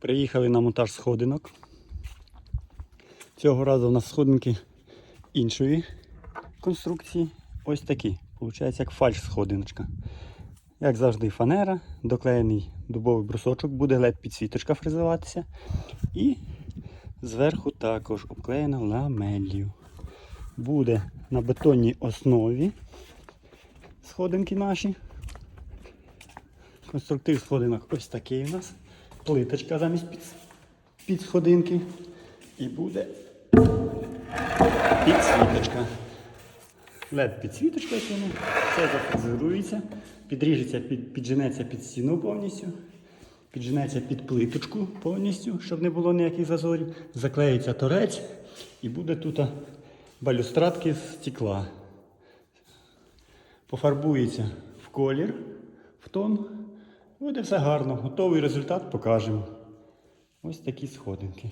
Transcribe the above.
Приїхали на монтаж сходинок. Цього разу у нас сходинки іншої конструкції. Ось такі. Получається як фальш сходиночка. Як завжди, фанера, доклеєний дубовий брусочок, буде led підсвіточка фрезуватися. І зверху також обклеєна ламелью. Буде на бетонній основі сходинки наші. Конструктив сходинок ось такий у нас. Плиточка замість під, під сходинки. І буде підсвіточка. led підсвіточка сьогодні. Все зафрезерується, підріжеться, під, підженеться під стіну повністю. Підженеться під плиточку повністю, щоб не було ніяких зазорів. Заклеїться торець і буде тут балюстрадки з стекла. Пофарбується в колір, в тон. Буде все гарно. Готовий результат покажемо. Ось такі сходинки.